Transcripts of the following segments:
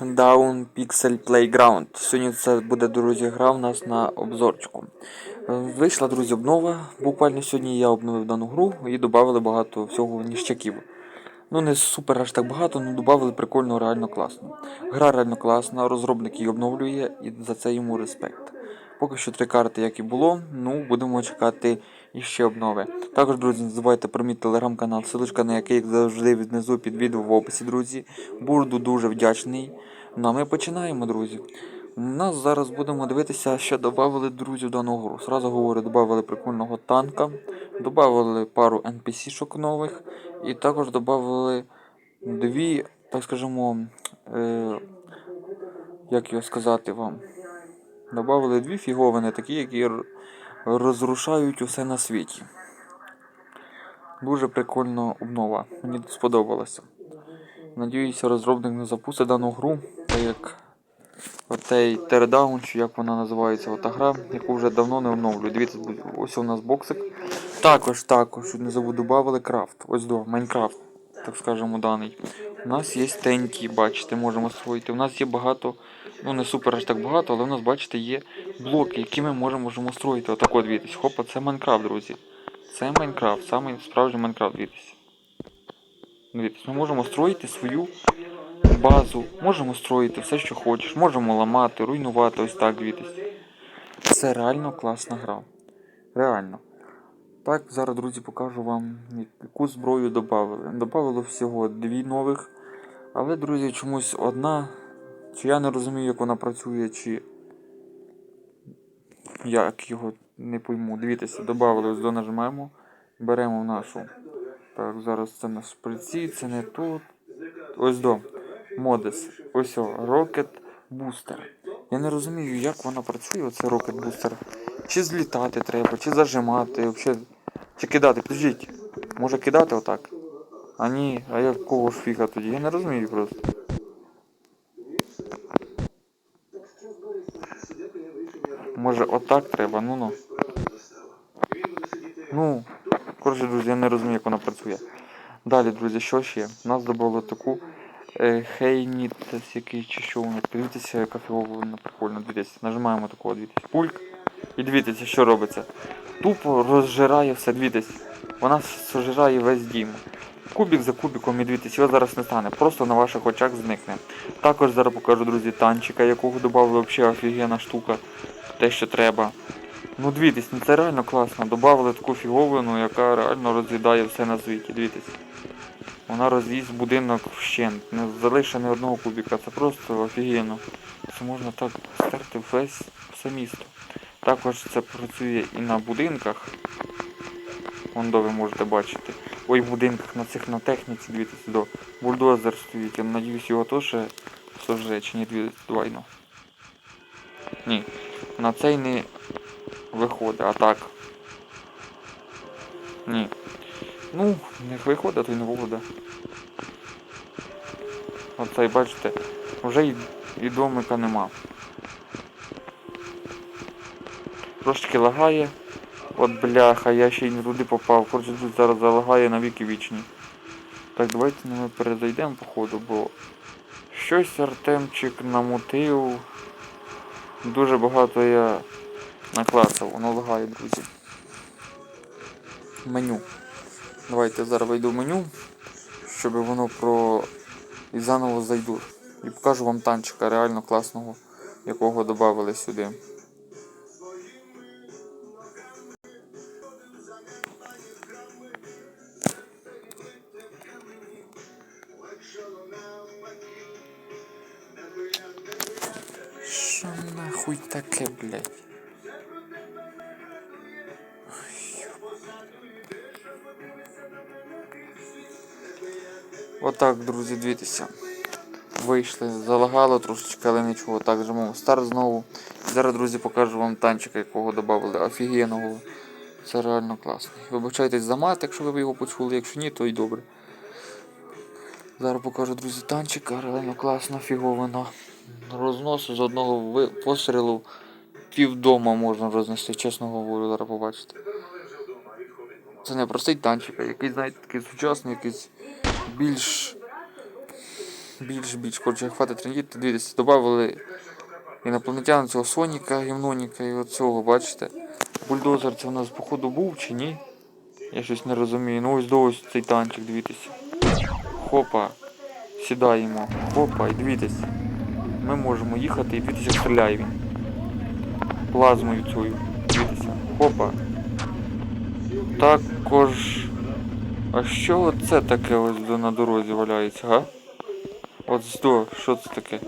Down Pixel Playground. Сьогодні це буде, друзі, гра в нас на обзорчику. Вийшла, друзі, обнова. Буквально сьогодні я обновив дану гру і додали багато всього ніщаків. Ну, не супер аж так багато, але додали прикольно, реально класно. Гра реально класна, розробник її обновлює і за це йому респект. Поки що три карти, як і було, ну будемо чекати іще обнови. Також, друзі, не забувайте про мій телеграм-канал, ссылочка на який, як завжди, внизу під відео в описі, друзі. Буду дуже вдячний. Ну а ми починаємо, друзі. У нас зараз будемо дивитися, що додали друзі в дану гру. Сразу говорю, додали прикольного танка, додали пару NPC-шок нових, і також додали дві, так скажімо, е, як його сказати вам. Добавили дві фіговини, такі, які розрушають усе на світі. Дуже прикольна обнова. Мені сподобалося. Надіюся, розробник не запустить дану гру, так як отей Teardown, чи як вона називається, ота гра, яку вже давно не оновлюю. Дивіться, ось у нас боксик. Також, також, не забуду, додали крафт. Ось до Майнкрафт, так скажемо, даний. У нас є тенькі, бачите, можемо строїти. У нас є багато, ну не супер аж так багато, але у нас, бачите, є блоки, які ми можемо, можемо строїти. Отак от дивіться. Хопа, це Майнкрафт, друзі. Це Майнкрафт, саме справжній Майнкрафт, дивіться. Дивіться, ми можемо строїти свою базу, можемо строїти все, що хочеш, можемо ламати, руйнувати, ось так дивіться. Це реально класна гра. Реально. Так, зараз, друзі, покажу вам, яку зброю додали. Добавили всього дві нових. Але, друзі, чомусь одна. Чи я не розумію, як вона працює, чи як його не пойму. Дивіться, додали, ось до нажимаємо. Беремо нашу. Так, зараз це на шприці, це не тут. Ось до. Модес. Ось о, Rocket Booster. Я не розумію, як вона працює, оце Rocket Booster. Чи злітати треба, чи зажимати, вообще. Чи кидати, підождіть. Може кидати отак? А ні, а якого ж фіга тоді? Я не розумію просто. Може отак треба, ну ну. Ну, коротше, друзі, я не розумію, як вона працює. Далі, друзі, що ще? Нас додали таку е, Хейніт, який чи що воно. Подивіться, яка фігова вона прикольна. Дивіться, нажимаємо такого, дивіться, пульк. І дивіться, що робиться. Тупо розжирає все, дивіться. Вона сожирає весь дім. Кубик за кубиком і дивіться, його зараз не стане, просто на ваших очах зникне. Також зараз покажу, друзі, танчика, якого додали взагалі офігенна штука. Те, що треба. Ну дивіться, ну це реально класно. Добавили таку фіговину, яка реально роз'їдає все на світі. Дивіться. Вона роз'їсть будинок вщент. Не залишить ні одного кубіка. Це просто офігенно. Це можна так стерти весь все місто. Також це працює і на будинках. Вон до ви можете бачити. Ой, в будинках на цих на техніці, дивіться, до бульдозер стоїть. Я надіюсь його теж сожре, чи ні двойно. Ні. На цей не виходить, а так. Ні. Ну, не виходить, то й не виходить. Оцей, бачите, вже і, і домика нема. Трошки лагає. От бляха, я ще й не туди попав. Коротше, тут зараз залагає на віки вічні. Так, давайте ми перезайдемо походу, бо щось Артемчик намутив. Дуже багато я наклацав, воно лагає, друзі. Меню. Давайте зараз вийду в меню, щоб воно про... І заново зайду. І покажу вам танчика реально класного, якого додали сюди. Нахуй таке, блядь? Отак, друзі, дивіться. Вийшли, залагало трошечки, але нічого. Так, жмемо старт знову. Зараз, друзі, покажу вам танчика, якого додали. Офігенного. Це реально класно. Вибачайтесь за мат, якщо ви його почули, якщо ні, то й добре. Зараз покажу, друзі, танчика, реально класно, фіговина. Розносу з одного пострілу півдома можна рознести, чесно говорю, зараз побачите. Це не простий танчик, а якийсь, знаєте, такий сучасний, якийсь більш Більш, більш, коротше, хватить трендіти, дивіться, додали інопланетян цього Соніка, Гімноніка і оцього, бачите? Бульдозер це у нас походу був чи ні? Я щось не розумію. Ну ось до ось цей танчик, дивіться. Хопа. Сідаємо. Хопа, і дивіться. Ми можемо їхати і дивіться, стріляє він. Плазмою цією. Дивіться. Хопа. Також. А що це таке ось на дорозі валяється, га? От здо, що це таке?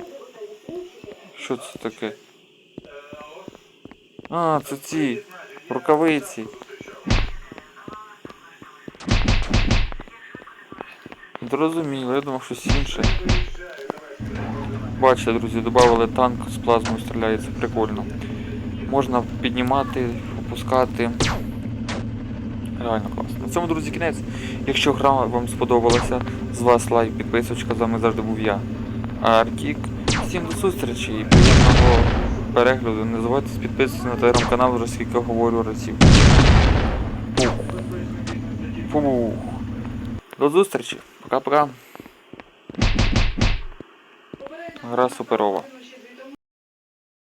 Що це таке? А, це ці рукавиці. Зрозуміло, я думав щось інше. Бачите, друзі, додали танк з плазмою стріляється, прикольно. Можна піднімати, опускати. Реально класно. На цьому, друзі, кінець. Якщо гра вам сподобалася, з вас лайк, підписочка, з вами завжди був я. Артік. Всім до зустрічі і приємного перегляду. Не забувайте підписуватися на телеграм-канал, вже скільки говорю разів. Пух. Пух. До зустрічі. Пока-пока. Гра суперова.